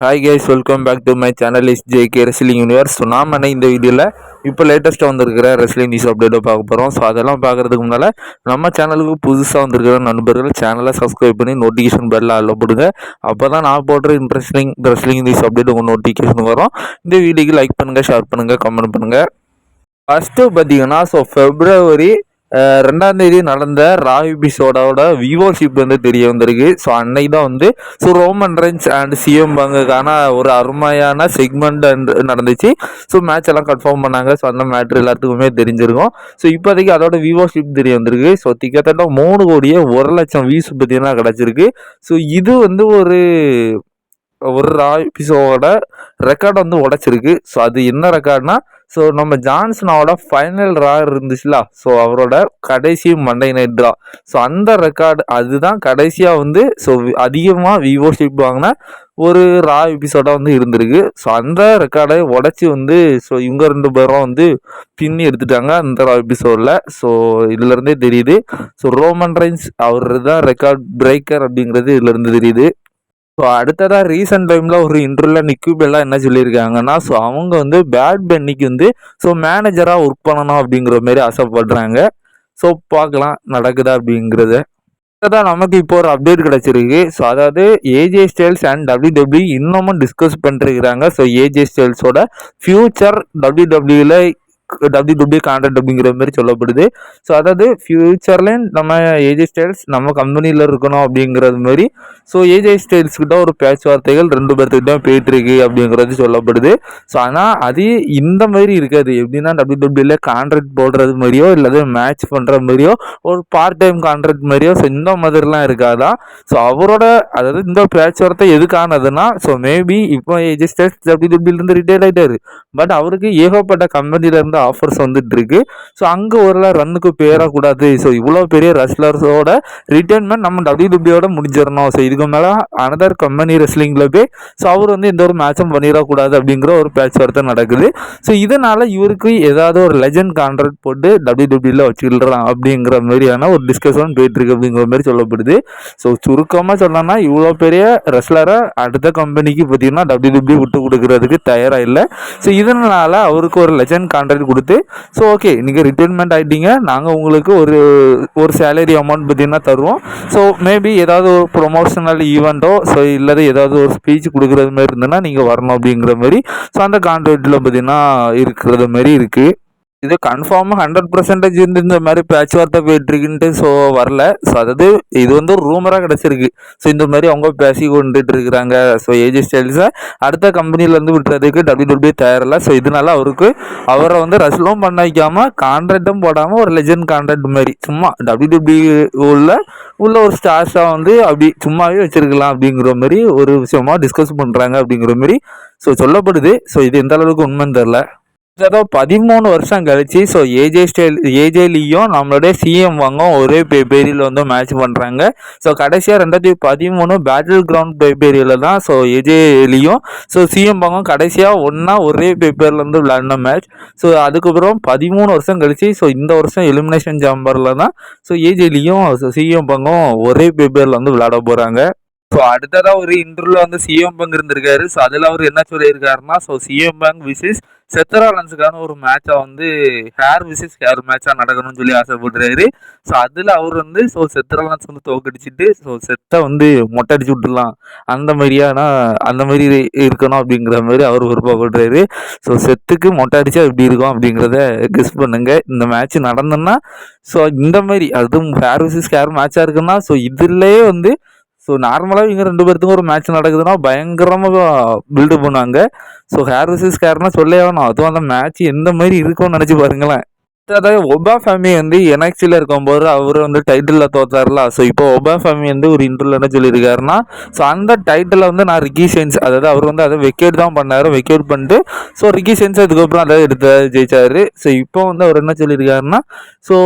Hi guys welcome back to my channel is J K wrestling universe so நாம் இந்த வீடியோவில் இப்போ லேட்டஸ்ட்டாக வந்திருக்கிற ரெஸ்லிங் நியூஸ் அப்டேட்டை பார்க்க போகிறோம் ஸோ அதெல்லாம் பார்க்குறதுக்கு முன்னால் நம்ம சேனலுக்கு புதுசாக வந்திருக்கிற நண்பர்கள் சேனலை சப்ஸ்கிரைப் பண்ணி நோட்டிஃபிகேஷன் பெல்ல அல்ல அப்போ தான் நான் போடுற இன்ட்ரெஸ்டிங் ரெஸ்லிங் நியூஸ் அப்டேட் உங்கள் நோட்டிஃபிகேஷன் வரும். இந்த வீடியோக்கு லைக் பண்ணுங்கள் ஷேர் பண்ணுங்கள் கமெண்ட் பண்ணுங்கள் ஃபஸ்ட்டு பார்த்தீங்கன்னா ஸோ ஃபெப்ரவரி ரெண்டாம் தேதி நடந்த ராய் பிசோடோட விவோஷிப் வந்து தெரிய வந்திருக்கு. ஸோ அன்னைக்கு தான் வந்து so Roman Reigns and CM பங்குக்கான ஒரு அருமையான செக்மெண்ட் நடந்துச்சு. ஸோ மேட்ச் எல்லாம் கன்ஃபார்ம் பண்ணாங்க. ஸோ அந்த மேட்ரு எல்லாத்துக்குமே தெரிஞ்சிருக்கும். ஸோ இப்போதைக்கு அதோட விவோஷிப் தெரிய வந்திருக்கு. ஸோ திக்கத்தட்ட மூணு கோடியே ஒரு லட்சம் வியூஸ் பார்த்தீங்கன்னா கிடச்சிருக்கு. ஸோ இது வந்து ஒரு ஒரு ராய் பிசோட ரெக்கார்டை வந்து உடைச்சிருக்கு. ஸோ அது என்ன ரெக்கார்ட்னா ஸோ நம்ம ஜான்சனோட ஃபைனல் ரா இருந்துச்சுல. ஸோ அவரோட கடைசி மண்டை நைட் ட்ரா ஸோ அந்த ரெக்கார்டு அதுதான் கடைசியாக வந்து ஸோ அதிகமாக விவோஷிப் வாங்கின ஒரு ரா எபிசோடாக வந்து இருந்திருக்கு. ஸோ அந்த ரெக்கார்டை உடச்சி வந்து ஸோ இவங்க ரெண்டு பேரும் வந்து பின்னி எடுத்துட்டாங்க அந்த ரா எபிசோடில் ஸோ இதுலேருந்தே தெரியுது. ஸோ ரோமன் ரைன்ஸ் அவர் தான் ரெக்கார்ட் பிரேக்கர் அப்படிங்கிறது இதுலேருந்து தெரியுது. ஸோ அடுத்ததாக ரீசெண்ட் டைமில் ஒரு இன்டர்வியூவில் நிக்யூபெல்லாம் என்ன சொல்லியிருக்காங்கன்னா ஸோ அவங்க வந்து பேட் பென்னிக்கு வந்து ஸோ மேனேஜராக ஒர்க் பண்ணணும் அப்படிங்கிற மாரி ஆசைப்படுறாங்க. ஸோ பார்க்கலாம் நடக்குதா அப்படிங்கிறத. தான் நமக்கு இப்போ ஒரு அப்டேட் கிடச்சிருக்கு. ஸோ அதாவது ஏஜே ஸ்டைல்ஸ் அண்ட் டபிள்யூ இன்னமும் டிஸ்கஸ் பண்ணிருக்கிறாங்க ஸோ ஏஜே ஸ்டைல்ஸோட ஃபியூச்சர் டபிள்யூ டபிள்யூ கான்ட்ராக்ட் அப்படிங்கிற மாதிரி சொல்லப்படுது. ஸோ அதாவது ஃபியூச்சர்லேயும் நம்ம ஏஜே ஸ்டைல்ஸ் நம்ம கம்பெனியில் இருக்கணும் அப்படிங்கிறது மாதிரி. ஸோ ஏஜே ஸ்டைல்ஸ்கிட்ட ஒரு பேச்சுவார்த்தைகள் ரெண்டு பேர்த்துக்கிட்ட போயிட்டுருக்கு அப்படிங்கிறது சொல்லப்படுது. ஸோ ஆனால் அது இந்த மாதிரி இருக்காது. எப்படின்னா டபிள்யூ டபிள்யூல கான்ட்ராக்ட் போடுறது மாதிரியோ இல்லாத மேட்ச் பண்ணுற மாதிரியோ ஒரு பார்ட் டைம் கான்ட்ராக்ட் மாதிரியோ ஸோ இந்த மாதிரிலாம் இருக்காதான் ஸோ அவரோட அதாவது இந்த பேச்சுவார்த்தை எதுக்கானதுன்னா ஸோ மேபி இப்போ ஏஜே ஸ்டைல்ஸ் டபிள்யூ டபிள்யூலேருந்து ரிட்டையர்ட் ஆகிட்டாரு பட் அவருக்கு ஏகப்பட்ட கம்பெனில வந்து ஆஃபர்ஸ் வந்துட்டு இருக்கு. ஸோ அங்கே ஒரு ரன்னுக்கு பேரக்கூடாது ஸோ இவ்வளோ பெரிய ரெஸ்லர்ஸோட ரிட்டைர்மெண்ட் நம்ம டபிள்யூபியோட முடிஞ்சிடணும். ஸோ இதுக்கு மேலே அனதர் கம்பெனி ரெஸ்லிங்கில் போய் ஸோ அவர் வந்து எந்த ஒரு மேட்சும் பண்ணிடக்கூடாது அப்படிங்கிற ஒரு பேச்சுவார்த்தை நடக்குது. ஸோ இதனால் இவருக்கு ஏதாவது ஒரு லெஜண்ட் கான்ட்ராக்ட் போட்டு டபிள்யூபியில் வச்சுக்கலாம் அப்படிங்கிற மாதிரியான ஒரு டிஸ்கஷன் போயிட்டுருக்கு அப்படிங்கிற மாதிரி சொல்லப்படுது. ஸோ சுருக்கமாக சொல்லணும்னா இவ்வளோ பெரிய ரெஸ்லரை அடுத்த கம்பெனிக்கு பார்த்தீங்கன்னா டபிள்யூபிள்யூ விட்டு கொடுக்கறதுக்கு தயாராக இல்லை. ஸோ இதனால் அவருக்கு ஒரு லெஜண்ட் கான்ட்ராக்ட் கொடுத்து ஸோ ஓகே நீங்கள் ரிட்டைர்மெண்ட் ஆகிட்டீங்க நாங்கள் உங்களுக்கு ஒரு ஒரு சேலரி அமௌண்ட் பார்த்தீங்கன்னா தருவோம். ஸோ மேபி ஏதாவது ஒரு ப்ரொமோஷனல் ஈவெண்ட்டோ ஸோ இல்லாத ஏதாவது ஒரு ஸ்பீச் கொடுக்குறது மாதிரி இருந்ததுன்னா நீங்கள் வரணும் அப்படிங்கிற மாதிரி. ஸோ அந்த கான்ட்ராக்டில் பார்த்தீங்கன்னா இருக்கிறது மாதிரி இருக்குது இது கன்ஃபார்மாக ஹண்ட்ரட் பர்சன்டேஜ் வந்து இந்த மாதிரி பேச்சுவார்த்தை போயிட்டுருக்குன்ட்டு ஸோ வரல. ஸோ அதாவது இது வந்து ஒரு ரூமராக கிடச்சிருக்கு. ஸோ இந்த மாதிரி அவங்க பேசி கொண்டுட்டு இருக்கிறாங்க. ஸோ ஏஜி ஸ்டைல்ஸை அடுத்த கம்பெனிலேருந்து விட்டுறதுக்கு டபிள்யூ டபிள்யூ தயாரில்லை. ஸோ இதனால அவருக்கு அவரை வந்து ரசலும் பண்ண வைக்காமல் கான்ட்ராக்டும் போடாமல் ஒரு லெஜண்ட் கான்ட்ராக்ட் மாதிரி. சும்மா டபிள்யூ டபிள்யூ உள்ள உள்ள ஒரு ஸ்டார்ஸாக வந்து அப்படி சும்மாவே வச்சுருக்கலாம் அப்படிங்கிற மாதிரி ஒரு விஷயமா டிஸ்கஸ் பண்ணுறாங்க அப்படிங்கிற மாதிரி ஸோ சொல்லப்படுது. ஸோ இது எந்த அளவுக்கு உண்மைன்னு தெரில ஏதோ பதிமூணு வருஷம் கழிச்சு ஸோ ஏஜே ஸ்டைல் ஏஜேலியும் நம்மளுடைய சிஎம் வாங்கும் ஒரே பே பேரியில் வந்து மேட்ச் பண்ணுறாங்க ஸோ கடைசியாக ரெண்டாயிரத்தி பதிமூணு பேட்டில் கிரவுண்ட் பே பேரியில் தான் ஸோ ஏஜேலியும் ஸோ சிஎம் வாங்கும் கடைசியாக ஒன்றா ஒரே பேப்பரில் வந்து விளையாடின மேட்ச் ஸோ அதுக்கப்புறம் பதிமூணு வருஷம் கழிச்சு ஸோ இந்த வருஷம் எலிமினேஷன் சாம்பரில் தான் ஸோ ஏஜேலியும் சிஎம் பங்கும் ஒரே பேப்பரில் வந்து விளையாட போகிறாங்க ஸோ அடுத்ததாக ஒரு இன்டர்வியூவில் வந்து சிஎம் பங்க் இருந்திருக்காரு. ஸோ அதில் அவர் என்ன சொல்லியிருக்காருன்னா ஸோ சிஎம் பங்க் விசிஸ் செத்தராலன்ஸுக்கான ஒரு மேட்சாக வந்து ஹேர் விசிஸ் ஹேர் மேட்சாக நடக்கணும்னு சொல்லி ஆசைப்படுறாரு ஸோ அதில் அவர் வந்து ஸோ செத்தராலன்ஸ் வந்து தோக்கடிச்சிட்டு ஸோ செத்தை வந்து மொட்டை அடிச்சு விட்டுடலாம். அந்த மாதிரியானா அந்த மாதிரி இருக்கணும் அப்படிங்கிற மாதிரி அவர் விருப்பப்படுறாரு ஸோ செத்துக்கு மொட்டை அடிச்சா எப்படி இருக்கும் அப்படிங்கிறத கெஸ் பண்ணுங்க. இந்த மேட்ச் நடந்ததுன்னா ஸோ இந்த மாதிரி அதுவும் ஹேர் விசிஸ் ஹேர் மேட்சாக இருக்குன்னா ஸோ இதுலேயே வந்து ஸோ நார்மலாக இவங்க ரெண்டு பேர்த்துக்கும் ஒரு மேட்ச் நடக்குதுன்னா பயங்கரமாக பில்டு பண்ணுவாங்க. ஸோ ஹேர் விசஸ் ஹேர்னா சொல்லே ஆகணும். அதுவும் அந்த மேட்ச் எந்த மாதிரி இருக்கும்னு நினச்சி பாருங்களேன். அதாவது ஒபா ஃபேமி வந்து என்எக்சியில் இருக்கும்போது அவர் வந்து டைட்டிலில் தோத்தார்ல. ஸோ இப்போ ஒபா ஃபேமி வந்து ஒரு இன்டர்வியூல என்ன சொல்லியிருக்காருன்னா ஸோ அந்த டைட்டிலில் வந்து நான் ரிக்கி சென்ஸ் அதாவது அவர் வந்து அதை வெக்கேட் தான் பண்ணார். வெக்கேட் பண்ணிட்டு ஸோ ரிக்கி சென்ஸ் அதுக்கப்புறம் அதை எடுத்து ஜெயிச்சாரு. ஸோ இப்போ வந்து அவர் என்ன சொல்லியிருக்காருன்னா ஸோ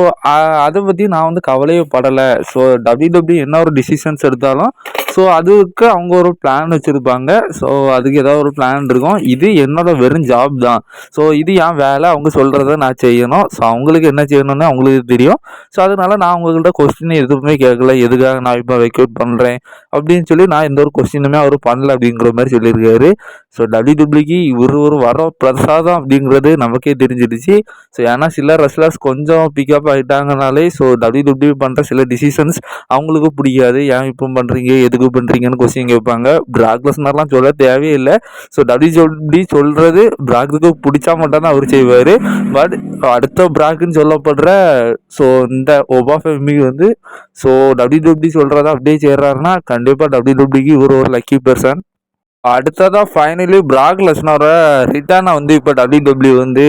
அதை பற்றி நான் வந்து கவலையே படலை ஸோ டபிள்யூ டபிள்யூ என்ன ஒரு டிசிஷன்ஸ் எடுத்தாலும் ஸோ அதுக்கு அவங்க ஒரு பிளான் வச்சுருப்பாங்க. ஸோ அதுக்கு ஏதாவது ஒரு பிளான் இருக்கும். இது என்னோட வெறும் ஜாப் தான். ஸோ இது என் வேலை. அவங்க சொல்கிறத நான் செய்யணும். ஸோ அவங்களுக்கு என்ன செய்யணும்னு அவங்களுக்கு தெரியும். ஸோ அதனால நான் அவங்கள்ட்ட கொஸ்டின் எதுவுமே கேட்கல. எதுக்காக நான் இப்போ வெக்கேட் பண்ணுறேன் அப்படின்னு சொல்லி நான் எந்த ஒரு கொஸ்டினுமே அவர் பண்ணல அப்படிங்கிற மாதிரி சொல்லியிருக்காரு. ஸோ டபிள்யூடபிள்யூக்கு இவர் ஒரு வர பிரசாதம் அப்படிங்கிறது நமக்கே தெரிஞ்சிடுச்சு. ஸோ ஏன்னா சில ரெஸ்லர்ஸ் கொஞ்சம் பிக்கப் ஆகிட்டாங்கனாலே ஸோ டபிள்யூடபிள்யூ பண்ணுற சில டிசிஷன்ஸ் அவங்களுக்கு பிடிக்காது. ஏன் இப்போ பண்ணுறீங்க எதுக்கு பண்ணுறீங்கன்னு கொஸ்டின் கேட்பாங்க. பிராக்லஸ்னர்லாம் சொல்ல தேவையே இல்லை ஸோ டபிள்யூடபிள்யூ சொல்கிறது பிராக்குக்கு பிடிச்சா மட்டும் தான் அவர் செய்வார். பட் அடுத்த பிராக்குன்னு சொல்லப்படுற ஸோ இந்த ஒபா ஃபெமிக்கு வந்து ஸோ டபிள்யூடபிள்யூ சொல்கிறத அப்படியே செய்கிறாருன்னா கண்டிப்பாக டபிள்யூடபிள்யூக்கு இவர் ஒரு லக்கி பர்சன் அடுத்ததாக ஃபைனலி பிராக் லெஸ்னரோட ரிட்டர்னை வந்து இப்போ டபிள்யூடபிள்யூ வந்து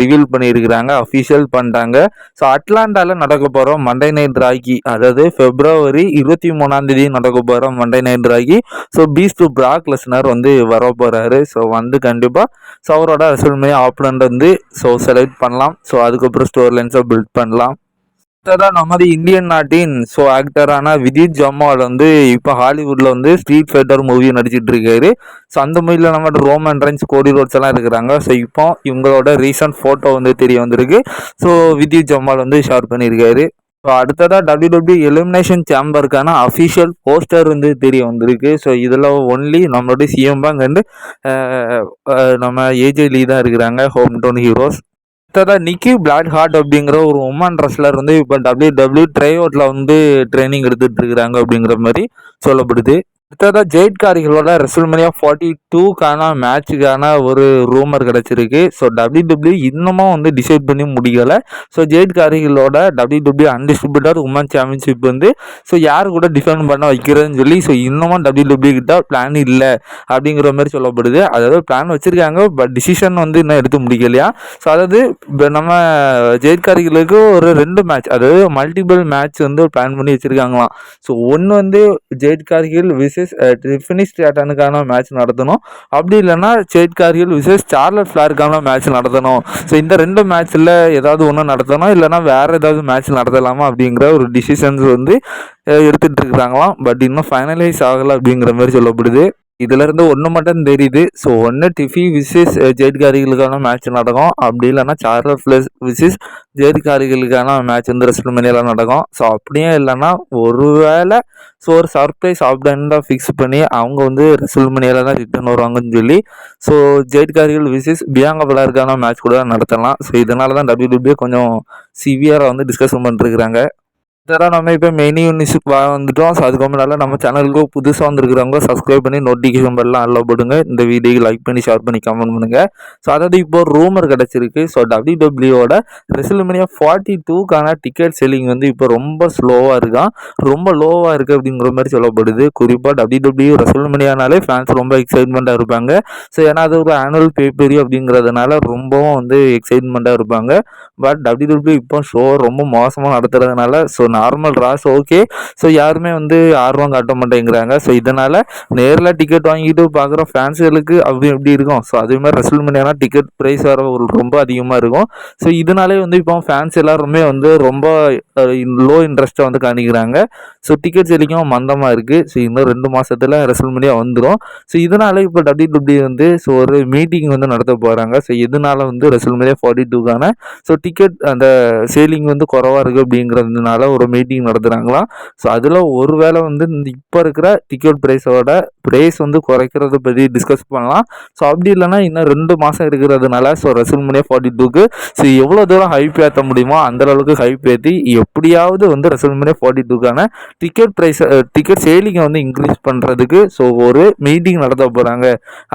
ரிவீல் பண்ணியிருக்கிறாங்க அஃபிஷியல் பண்ணிட்டாங்க ஸோ அட்லாண்டாவில் நடக்க போகிறோம் மண்டே நைட் ராக்கி அதாவது ஃபெப்ரவரி இருபத்தி மூணாந்தேதி நடக்க போகிறோம் மண்டே நைட் ராக்கி ஸோ பீஸ் டு பிராக் லெஸ்னர் வந்து வர போகிறாரு ஸோ வந்து கண்டிப்பாக ஸோ அவரோட ரெசல்மே ஆப்னண்ட் வந்து ஸோ செலக்ட் பண்ணலாம். ஸோ அதுக்கப்புறம் ஸ்டோர் லைன்ஸை பில்ட் பண்ணலாம். அடுத்ததாக நமது இந்தியன் நாட்டின் ஸோ ஆக்டரான விஜித் ஜம்மால் வந்து இப்போ ஹாலிவுட்டில் வந்து ஸ்ட்ரீட் ஃபைட்டர் மூவி நடிச்சிட்டு இருக்காரு. ஸோ அந்த மூவியில் நம்ம ரோமன் ரென்ஸ் கோடி ரோட்ஸ் எல்லாம் இருக்கிறாங்க. ஸோ இப்போ இவங்களோட ரீசன்ட் ஃபோட்டோ வந்து தெரிய வந்திருக்கு. ஸோ விதித் ஜம்மால் வந்து ஷேர் பண்ணியிருக்காரு. ஸோ அடுத்ததாக டபிள்யூ டபிள்யூ எலிமினேஷன் சேம்பருக்கான அஃபிஷியல் போஸ்டர் வந்து தெரிய வந்திருக்கு. ஸோ இதில் ஒன்லி நம்மளுடைய சிஎம் பேங்க் வந்து நம்ம ஏஜே லீ தான் இருக்கிறாங்க ஹோம் டவுன் ஹீரோஸ் அடுத்ததாக நிக்கி பிளாக் ஹார்ட் அப்படிங்கிற ஒரு உமன் ரெஸ்லர் வந்து இப்போ டபிள்யூ டபிள்யூ ட்ரைவோட்டில் வந்து ட்ரைனிங் எடுத்துகிட்டு இருக்கிறாங்க அப்படிங்கிற மாதிரி சொல்லப்படுது. அடுத்ததாக ஜெயிட் காரிகளோட ரெசல்மனியா ஃபார்ட்டி டூக்கான மேட்சுக்கான ஒரு ரூமர் கிடச்சிருக்கு. ஸோ டபிள்யூ டபிள்யூ இன்னமும் வந்து டிசைட் பண்ணி முடியலை so Jade காரிகளோட W W undisputed women championship வந்து ஸோ யார் கூட டிஃபெண்ட் பண்ண வைக்கிறதுன்னு சொல்லி ஸோ இன்னமும் டபிள்யூ டபிள்யூ கிட்ட பிளான் இல்லை அப்படிங்கிற மாதிரி சொல்லப்படுது. அதாவது பிளான் வச்சுருக்காங்க பட் டிசிஷன் வந்து இன்னும் எடுத்து முடிக்கலையா? ஸோ அதாவது இப்போ நம்ம ஜெயிட் காரிகளுக்கு ஒரு ரெண்டு மேட்ச் அதாவது மல்டிபிள் மேட்ச் வந்து பிளான் பண்ணி வச்சுருக்காங்களாம். ஸோ ஒன்று வந்து ஜெயிட் கார்கில் விசஸ் டிஃபினிஸ் ஸ்டாட்டனுக்கான மேட்ச் நடத்தணும். அப்படி இல்லைன்னா சேட் கார்கில் விசஸ் சார்லட் ஃப்ளாருக்கான மேட்ச் நடத்தணும். ஸோ இந்த ரெண்டு மேட்ச்சில் ஏதாவது ஒன்று நடத்தணும் இல்லைன்னா வேறு ஏதாவது மேட்ச் நடத்தலாமா அப்படிங்கிற ஒரு டிசிஷன்ஸ் வந்து எடுத்துகிட்டு இருக்கிறாங்களாம் பட் இன்னும் ஃபைனலைஸ் ஆகலை அப்படிங்கிற மாதிரி சொல்லப்படுது. இதுல இருந்து ஒன்று மட்டும் தெரியுது. ஸோ ஒன்று டிஃபி விசிஸ் ஜெயிட்காரிகளுக்கான மேட்ச் நடக்கும். அப்படி இல்லைன்னா சார்லர் ப்ளஸ் விசிஸ் ஜெயிட்காரிகளுக்கான மேட்ச் வந்து ரெஸ்ட்மேனியாவில் நடக்கும். ஸோ அப்படியே இல்லைன்னா ஒருவேளை ஸோ ஒரு சர்ப்ரைஸ் ஆப்டன்டாக ஃபிக்ஸ் பண்ணி அவங்க வந்து ரெஸ்ட்மேனியாவில் தான் ரிட்டர்ன் வருவாங்கன்னு சொல்லி ஸோ ஜெயிட்காரிகள் விசிஸ் பியாங்க பிளாருக்கான மேட்ச் கூட நடத்தலாம். ஸோ இதனால தான் டபிள்யூபிஏ கொஞ்சம் சிவியராக வந்து டிஸ்கஷன் பண்ணிருக்கிறாங்க இதெல்லாம் நம்ம இப்போ மெனி யூனிஸுக்கு வந்துட்டோம். ஸோ அதுக்கு முன்னால் நம்ம சேனலுக்கு புதுசாக வந்துருக்கிறவங்க சப்ஸ்கிரைப் பண்ணி நோட்டிஃபிகேஷன் பெல்லாம் அல்ல போடுங்க. இந்த வீடியோக்கு லைக் பண்ணி ஷேர் பண்ணி கமெண்ட் பண்ணுங்கள் ஸோ அதாவது இப்போ ரூமர் கிடச்சிருக்கு. ஸோ டபிள்யூடபிள்யூட ரெசில்மனியா ஃபார்ட்டி டூக்கான டிக்கெட் செல்லிங் வந்து இப்போ ரொம்ப ஸ்லோவாக இருக்கான். ரொம்ப லோவாக இருக்குது அப்படிங்கிற மாதிரி சொல்லப்படுது. குறிப்பாக டபிள்யூடபிள்யூ ரெசில்மனியானாலே ஃபேன்ஸ் ரொம்ப எக்ஸைட்மெண்ட்டாக இருப்பாங்க. ஸோ ஏன்னா அது ஒரு ஆனுவல் பேப்பரி அப்படிங்கிறதுனால ரொம்பவும் வந்து எக்ஸைட்மெண்ட்டாக இருப்பாங்க. பட் டபிள்யூடபிள்யூ இப்போ ஷோ ரொம்ப மோசமாக நடத்துறதுனால so normal Raw okay so யாருமே வந்து ஆர்வம் காட்ட மாட்டேங்கிறாங்க. ஸோ இதனால் நேரில் டிக்கெட் வாங்கிட்டு பார்க்குற ஃபேன்ஸுகளுக்கு அப்படி எப்படி இருக்கும். ஸோ அதே மாதிரி ரெசல் பண்ணியானா டிக்கெட் ப்ரைஸ் வர ரொம்ப அதிகமாக இருக்கும். ஸோ இதனாலே வந்து இப்போ ஃபேன்ஸ் எல்லாருமே வந்து ரொம்ப லோ இன்ட்ரெஸ்ட்டாக வந்து காணிக்கிறாங்க ஸோ டிக்கெட் செலிக்கும் மந்தமாக இருக்குது ஸோ இன்னும் ரெண்டு மாதத்தில் ரெசல் மணியா வந்துடும் ஸோ இதனால் இப்போ டபிள்யூ வந்து ஸோ ஒரு மீட்டிங் வந்து நடத்த போகிறாங்க ஸோ இதனால் வந்து ரெசல் மணியா ஃபார்ட்டி டூக்கான ஸோ டிக்கெட் அந்த சேலிங் வந்து குறவாக இருக்குது அப்படிங்கிறதுனால ஒரு மீட்டிங் நடத்துகிறாங்களாம் ஸோ அதில் ஒரு வேளை வந்து இந்த இப்போ இருக்கிற டிக்கெட் ப்ரைஸோட ப்ரைஸ் வந்து குறைக்கிறத பற்றி டிஸ்கஸ் பண்ணலாம். ஸோ அப்படி இல்லைன்னா இன்னும் ரெண்டு மாதம் இருக்கிறதுனால ஸோ ரெசல்மனியா ஃபார்ட்டி டூக்கு ஸோ எவ்வளோ தூரம் ஹைப் ஏற்ற முடியுமோ அந்தளவுக்கு ஹைப் ஏற்றி எப்படியாவது வந்து ரெசல்மனியா ஃபார்ட்டி டூக்கான டிக்கெட் ப்ரைஸ் டிக்கெட் சேலிங்கை வந்து இன்க்ரீஸ் பண்ணுறதுக்கு ஸோ ஒரு மீட்டிங் நடத்த போகிறாங்க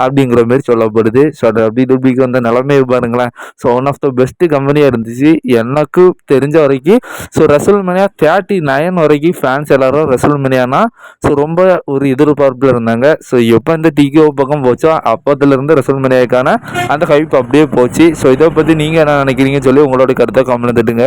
அப்படிங்கிற மாதிரி சொல்லப்படுது. ஸோ டபிள்யூபிக்கு வந்த நிலமையை பாருங்களேன். So one of the best கம்பெனியாக இருந்துச்சு. எனக்கு தெரிஞ்ச வரைக்கும் ஸோ ரெசல்மனியா தேர்ட்டி நைன் வரைக்கும் ஃபேன்ஸ் எல்லாரும் ரெசல்மனியானா ஸோ ரொம்ப ஒரு எதிர்பார்ப்பில் இருந்தாங்க. ஸோ எப்போ இந்த டிகோ பக்கம் போச்சோ அப்போதுலேருந்து ரெசல்மனியாக்கான அந்த ஹைப் அப்படியே போச்சு. ஸோ இதை பற்றி நீங்கள் என்ன நினைக்கிறீங்கன்னு சொல்லி உங்களோட கருத்தை கமெண்ட் தட்டுங்க.